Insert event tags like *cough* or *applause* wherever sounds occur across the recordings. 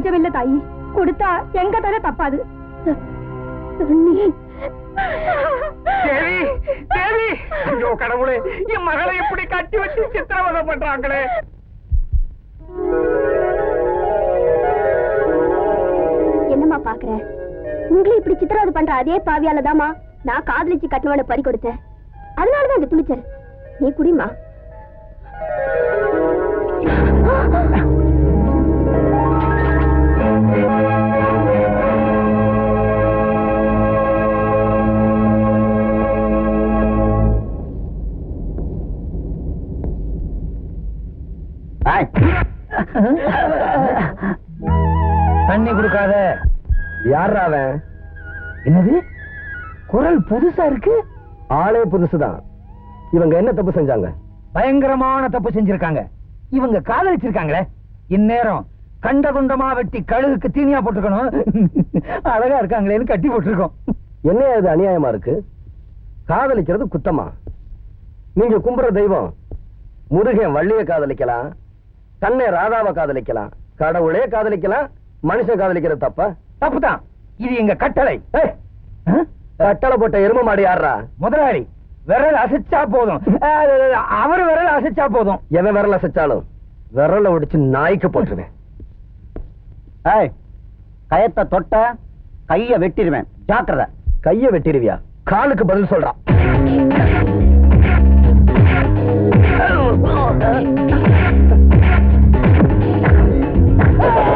பஞ்சமில்ல தாயி. கொடுத்தா எங்க தர தப்பாது. தேவி தேவி. ஐயோ கடவுளே என் மகளை இப்படி கட்டி வச்சு சித்திரவதை பண்றாங்களே. என்னம்மா பாக்குற? உங்களை இப்படி சித்திரவதை பண்ற அதே பாவியால தாமா நான் காதலிச்சு கட்டுவன பறி கொடுத்தேன். அதனாலதான் இந்த துணிச்சல். நீ குடிமா தண்ணி கொடுக்காத. யாரா அவன்? என்னது? குரல் புதுசா இருக்கு? ஆளே புதுசுதான். இவங்க என்ன தப்பு செஞ்சாங்க? பயங்கரமான தப்பு செஞ்சிருக்காங்க. இவங்க காதலிச்சிருக்காங்களே. இந்நேரம் கண்ட குண்டமா வெட்டி கழுகுக்கு தீனியா போட்டுக்கணும் அழகா இருக்காங்களேன்னு கட்டி போட்டிருக்கோம். என்ன இது அநியாயமா இருக்கு? காதலிக்கிறது குத்தமா? நீங்க கும்புற தெய்வம் முருகன் வள்ளிய காதலிக்கலாம். தன்னை ராதாவை காதலிக்கலாம். கடவுளே காதலிக்கலாம் மனுஷன் காதலிக்கிறது தப்பா? தப்புதான். இது எங்க கட்டளை. கட்டளை போட்ட எரும மாடு யாரா முதலாளி. விரல் அசைச்சா போதும். அவர் விரல் அசைச்சா போதும். எவன் விரல அசைச்சாலும்? விரல ஒடிச்சு நாய்க்கு போட்டுருவேன். கயத்தை தொட்ட கைய வெட்டிடுவேன். ஜாக்கிரத. கைய வெட்டிடுவியா? காலுக்கு பதில் சொல்றான். Ah!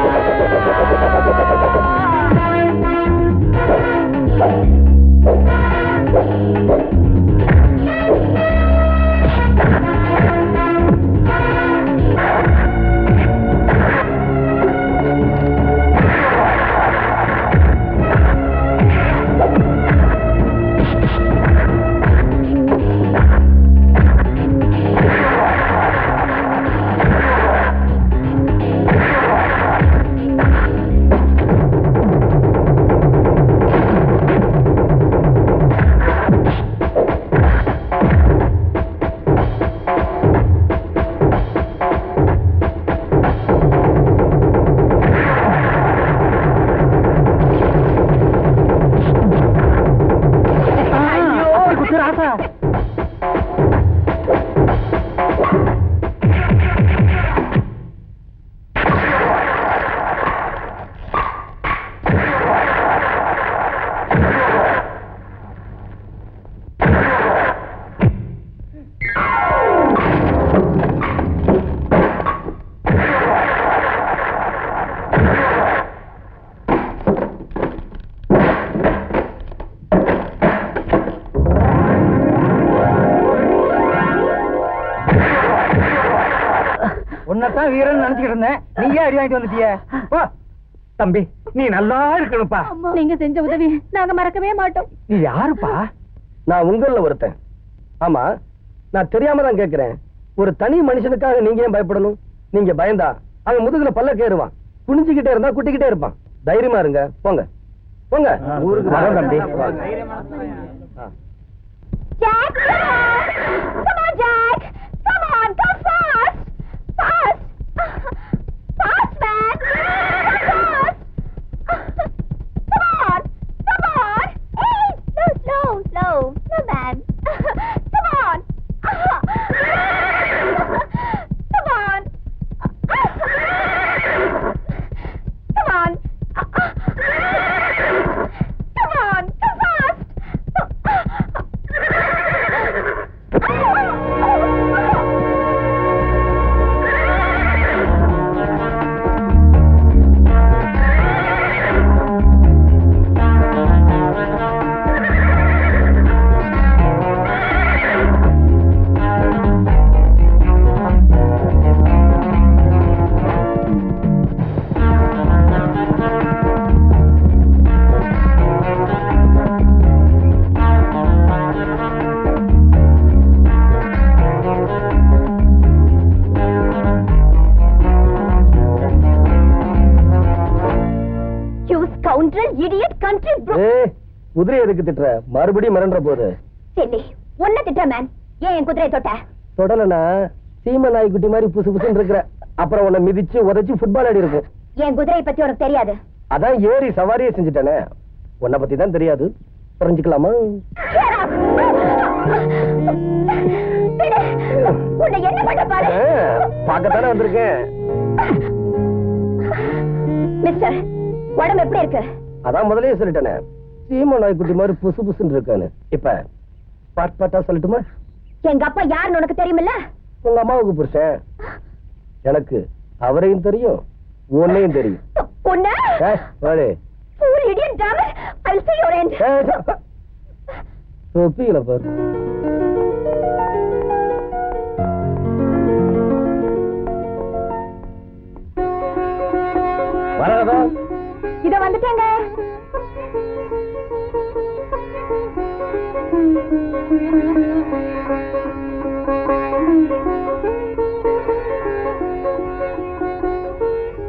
உன்னதான் வீரன் நினைச்சுக்கிட்டு இருந்தேன். நீயே அடி வாங்கிட்டு வந்துட்டிய. போ. தம்பி நீ நல்லா இருக்கணும்ப்பா. நீங்க செஞ்ச உதவி நாங்க மறக்கவே மாட்டோம். நீ யாருப்பா? நான் உங்கள ஒருத்தன். ஆமா நான் தெரியாம தான் கேக்குறேன். ஒரு தனி மனுஷனுக்காக நீங்க ஏன் பயப்படணும்? நீங்க பயந்தா அவன் முதுகுல பல்ல கேறுவான் குனிஞ்சுக்கிட்டே இருந்தா குட்டிக்கிட்டே இருப்பான். தைரியமா இருங்க. போங்க. போங்க. ஊருக்கு வரோம் தம்பி. குதிரை எதுக்கு திட்டுற? மறுபடியும் மிரண்ட போது. செல்லி உன்ன திட்ட மேன் ஏன் என் குதிரையை தொட்ட? தொடலனா சீம நாய்க்குட்டி மாதிரி புசு புசுன்னு இருக்கிற. அப்புறம் உன்னை மிதிச்சு உதைச்சு ஃபுட்பால் ஆடி இருக்கும். என் குதிரையை பத்தி உனக்கு தெரியாது. அதான் ஏறி சவாரியே செஞ்சுட்டானே. உன்னை பத்தி தான் தெரியாது. புரிஞ்சுக்கலாமா? பார்க்கத்தானே வந்திருக்கேன். மிஸ்டர் உடம்பு எப்படி இருக்கு? அதான் முதல்லயே சொல்லிட்டேனே. சீம நாய்க்குட்டி மாதிரி புசு புசுன்னு இருக்கானு. இப்ப பாட் பாட்டா சொல்லட்டுமா? எங்க அப்பா யாருன்னு உனக்கு தெரியுமில்ல? உங்க அம்மாவுக்கு புருஷன். எனக்கு அவரையும் தெரியும் உன்னையும் தெரியும். பாரு. வரதா? இத வந்துட்டேங்க.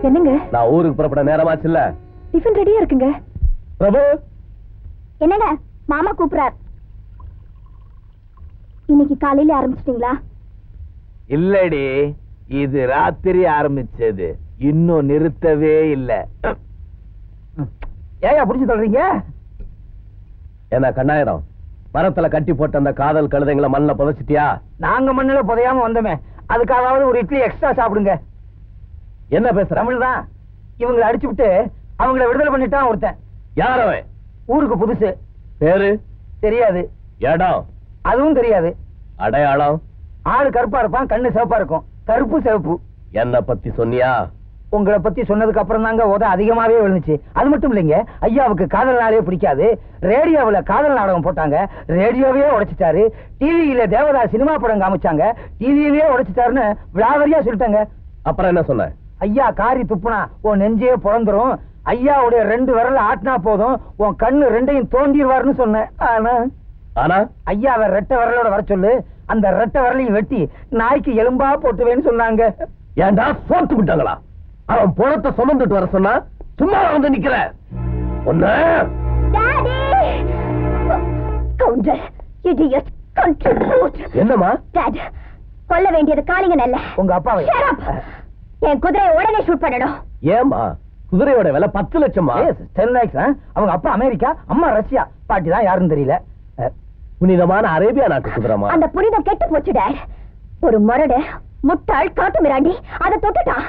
என்னங்க? நான் ஊருக்கு புறப்பட நேரமாச்சுல்ல. டிஃபன் ரெடியா இருக்குங்க. பிரபு? என்னங்க? மாமா கூப்பிடுறார் இன்னைக்கு காலையில ஆரம்பிச்சிட்டீங்களா? இல்லடி இது ராத்திரி ஆரம்பிச்சது. இன்னும் நிறுத்தவே இல்ல. ஏயா புடிச்சு தள்ளுறீங்க என்ன கண்ணாயிரம்? மரத்துல கட்டி போட்ட அந்த காதல் கழுதைங்களை மண்ணில் புதைச்சிட்டியா? நாங்க மண்ணுல புதையாம வந்தோமே. அதுக்காவது ஒரு இட்லி எக்ஸ்ட்ரா சாப்பிடுங்க. என்ன பேசுற? தமிழ் தான் இவங்களை அடிச்சு விட்டு அவங்கள விடுதலை பண்ணிட்டான் ஒருத்தன். யார் அவன்? ஊருக்கு புதுசு. பேரு? தெரியாது. இடம்? அதுவும் தெரியாது. அடையாளம்? ஆளு கருப்பா இருப்பான் கண்ணு சிவப்பா இருக்கும். கருப்பு சிவப்பு. என்ன பத்தி சொன்னியா? உங்களை பத்தி சொன்னதுக்கு அப்புறம் தாங்க உத அதிகமாவே விழுந்துச்சு. அது மட்டும் இல்லைங்க ஐயாவுக்கு காதல் நாளே பிடிக்காது. ரேடியோவுல காதல் நாடகம் போட்டாங்க. ரேடியோவே உடைச்சிட்டாரு. டிவியில தேவதா சினிமா படம் காமிச்சாங்க. டிவியவே உடைச்சிட்டாருன்னு விளாவரியா சொல்லிட்டாங்க. அப்புறம் என்ன சொன்ன? ஐயா காரி துப்புனா உன் நெஞ்சே பிறந்துரும். ஐயாவுடைய ரெண்டு விரல ஆட்டினா போதும். உன் கண்ணு ரெண்டையும் தோண்டிடுவாருன்னு சொன்னேன் ஆனா? ஆனா? ஐயாவை ரெட்டை விரலோட வர சொல்லு. அந்த ரெட்டை விரலையும் வெட்டி நாய்க்கு எலும்பா போட்டுவேன்னு சொன்னாங்க. ஏன்டா சோத்து விட்டாங்களா அவன் பணத்தை சுமந்துட்டு வர சொன்னா சும்மா வந்து நிக்கிற. ஒண்ணு டாட்! கொல்ல வேண்டியது காளிங்க நல்ல உங்க அப்பாவை. Up! என் குதிரையை உடனே ஷூட் பண்ணணும். ஏம்மா? குதிரையோட விலை பத்து லட்சமா டென் லேக்ஸ் அவங்க அப்பா அமெரிக்கா அம்மா ரஷ்யா. பாட்டி தான் யாருன்னு தெரியல. புனிதமான அரேபியா நாட்டு குதிரைமா அந்த புனிதம் கெட்டு போச்சு டாட். ஒரு மொரடு முட்டாள் காட்டு மிராண்டி அதை தொட்டுட்டான்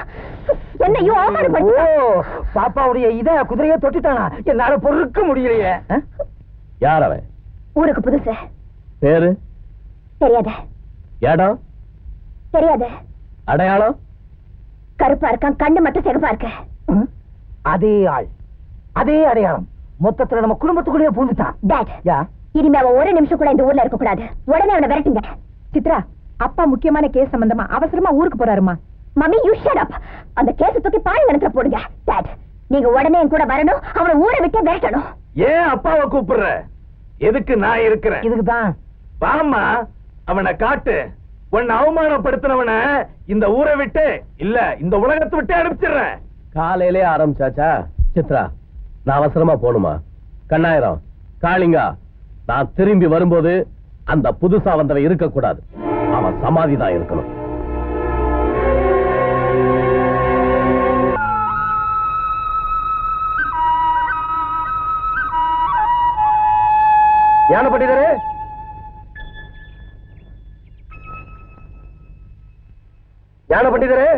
என்னையும் ஓ அவமானப்படுத்திட்டான் பாப்பாவுடைய இத குதிரையை தொட்டுட்டானா? என்னால பொறுக்க முடியலையே? யார் அவன்? ஊருக்கு புதுசு. பேரு? தெரியாது. இடம்? தெரியாது. அடையாளம்? கருப்பா இருக்கான் கண்ணு மட்டும் சிகப்பா இருக்கு? அதே ஆள். அதே அடையாளம். மொத்தத்துல நம்ம குடும்பத்துக்குள்ளேயே பூந்துட்டான். இனிமே அவன் ஒரு நிமிஷம் கூட இந்த ஊர்ல இருக்க கூடாது உடனே அவனை விரட்டுங்க. சித்ரா அப்பா முக்கியமான கேஸ் சம்பந்தமா அவசரமா ஊருக்கு போறாருமா. மம்மி யூ ஷட் அப் அந்த கேஸ் தூக்கி பாய் நிலத்துல போடுங்க டாட் நீங்க உடனே என் கூட வரணும் அவனை ஊரை விட்டு விரட்டணும். ஏன் அப்பாவை கூப்பிடுற? எதுக்கு நான் இருக்கிறேன்? இதுக்கு தான் வாமா அவனை காட்டு. உன்னை அவமானப்படுத்தினவன இந்த ஊரை விட்டு இல்ல இந்த உலகத்தை விட்டு அனுப்பிச்சிடுறேன். காலையிலே ஆரம்பிச்சாச்சா? சித்ரா நான் அவசரமா போணுமா? கண்ணாயிரம் காளிங்கா நான் திரும்பி வரும்போது அந்த புதுசா வந்தவன் இருக்க கூடாது அவன் சமாதி தான் இருக்கணும். ஞான பண்டிதரே? ஞான பண்டிதரே?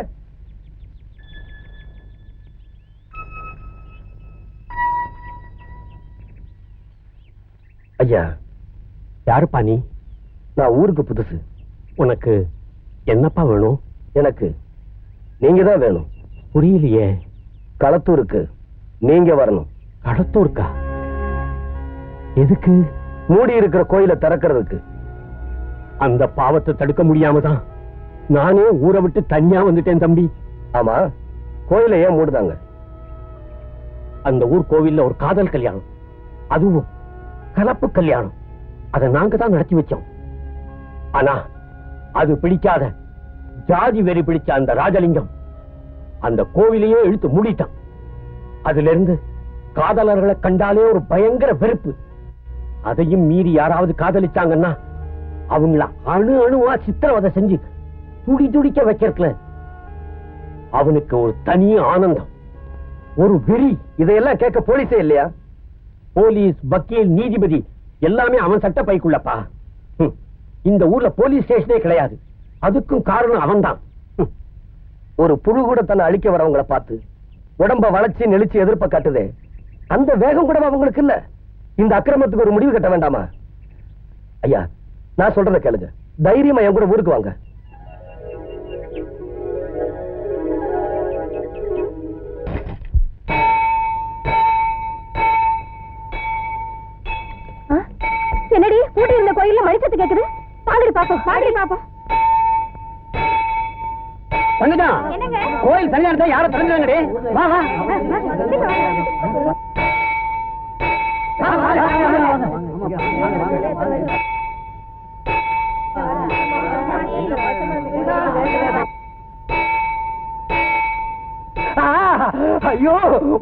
ஐயா யாருப்பா நீ? நான் ஊருக்கு புதுசு. உனக்கு என்னப்பா வேணும்? எனக்கு. நீங்க தான் வேணும். புரியலையே. களத்தூருக்கு நீங்க வரணும். களத்தூருக்கா? எதுக்கு? மூடி இருக்கிற கோயிலை திறக்கிறதுக்கு. அந்த பாவத்தை தடுக்க முடியாம தான் நானே ஊரை விட்டு தனியா வந்துட்டேன் தம்பி. ஆமா. கோயிலை ஏன் மூடுதாங்க? அந்த ஊர் கோவில்ல ஒரு காதல் கல்யாணம். அதுவும் கலப்பு கல்யாணம். அதை நாங்க தான் நடத்தி வச்சோம். ஆனா அது பிடிக்காத. ஜாதி வெறி பிடிச்ச அந்த ராஜலிங்கம் அந்த கோவிலையே இழுத்து மூடிட்டான். அதுல இருந்து காதலர்களை கண்டாலே ஒரு பயங்கர வெறுப்பு. அதையும் மீறி யாராவது காதலிச்சாங்கன்னா அவங்கள அணு அணுவா சித்திரவதை செஞ்சு துடி துடிக்க வைக்கிறதுல அவனுக்கு ஒரு தனி ஆனந்தம். ஒரு வெறி. இதையெல்லாம் கேட்க போலீஸே இல்லையா? போலீஸ் வக்கீல் நீதிபதி எல்லாமே அவன் சட்ட பைக்குள்ளப்பா இந்த ஊர்ல போலீஸ் ஸ்டேஷனே கிடையாது. அதுக்கும் காரணம் அவன்தான். ஒரு புழு கூட தன்னை அழிக்க வரவங்கள பார்த்து உடம்ப வளைச்சு நெளிச்சு எதிர்ப்ப காட்டுதே. அந்த வேகம் கூட அவங்களுக்கு இல்ல. இந்த அக்கிரமத்துக்கு ஒரு முடிவு கட்ட வேண்டாமா? ஐயா நான் சொல்றத கேளுங்க. தைரியமா என் கூட ஊருக்கு வாங்க. என்னடி கூட்டி இருந்த கோயில்ல மணிச்சத்து கேக்குது? பாங்கடி பாப்போம் பாங்கடி பாப்போம். என்னங்க? கோயில் சரியானதா யாரும் திறந்துறாங்கடி வா வா. ஐயோ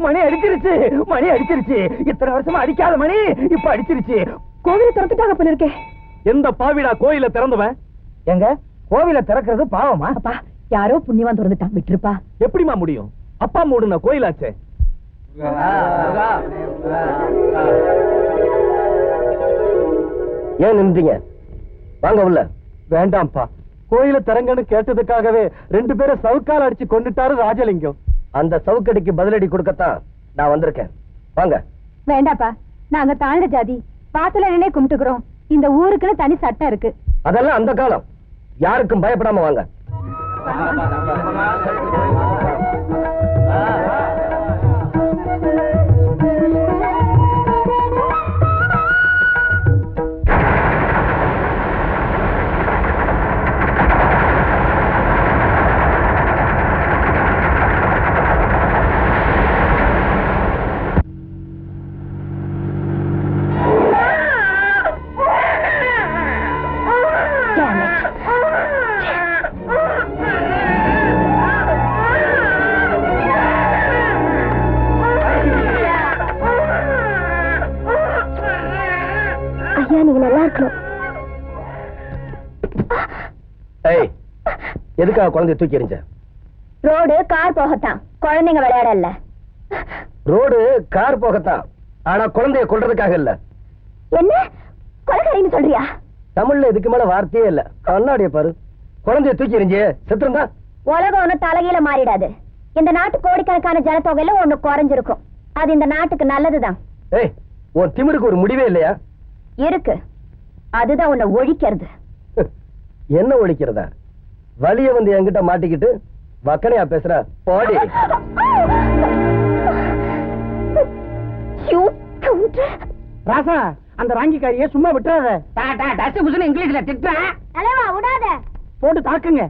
மணி அடிச்சிருச்சு மணி அடிச்சிருச்சு. இத்தனை வருஷமா அடிக்காத மணி இப்ப அடிச்சிருச்சு. கோவிலை திறந்துட்டாங்க போல இருக்கே. எந்த பாவிடா கோயில திறந்தவன்? எங்க? கோவில திறக்கிறது பாவமா? அப்பா யாரோ புண்ணியவான் திறந்துட்டான். விட்டுருப்பா. எப்படிமா முடியும்? அப்பா மூடுன கோயிலாச்சே. ஏன் நின்றீங்க? வாங்க உள்ள. வேண்டாம்ப்பா. கோயில திறங்கன்னு கேட்டதுக்காகவே ரெண்டு பேரும் சவுக்கால் அடிச்சு கொண்டுட்டாரு ராஜலிங்கம். அந்த சவுக்கடிக்கு பதிலடி கொடுக்கத்தான் நான் வந்திருக்கேன். வாங்க. வேண்டாப்பா நாங்க தாழ்ந்த ஜாதி. வாசல நின்னே கும்பிட்டுக்கிறோம். இந்த ஊருக்குன்னு தனி சட்டம் இருக்கு. அதெல்லாம் அந்த காலம். யாருக்கும் பயப்படாம வாங்க. ஐயா நீங்க நல்லா இருக்கணும். ஏய் எதுக்காக குழந்தைய தூக்கி எறிஞ்ச? ரோடு கார் போகத்தான். குழந்தைங்க விளையாடல ரோடு கார் போகத்தான். ஆனா குழந்தைய கொல்றதுக்காக இல்ல. என்ன? கொலைக்காரின்னு சொல்றியா? தமிழ்ல இதுக்கு மேல வார்த்தையே இல்ல. கண்ணாடிய பாரு. குழந்தைய தூக்கி எறிஞ்சே செத்துருந்தா? உலகம் ஒண்ணு தலைகீழ மாறிடாது. இந்த நாட்டு கோடிக்கணக்கான ஜனத்தொகையில ஒண்ணு குறைஞ்சிருக்கும். அது இந்த நாட்டுக்கு நல்லதுதான். ஏய் உன் திமிருக்கு ஒரு முடிவே இல்லையா? இருக்கு. அதுதான் உன்னை ஒழிக்கிறது. *laughs* என்ன ஒழிக்கிறதா? வலிய வந்து என்கிட்ட மாட்டிக்கிட்டு வக்கனையா பேசுற? போடி. ராசா அந்த ராங்கிக்காரியை சும்மா விட்டுறாத. இங்கிலீஷ்ல திட்டுறேன் தலைவா விடாத. போட்டு தாக்குங்க.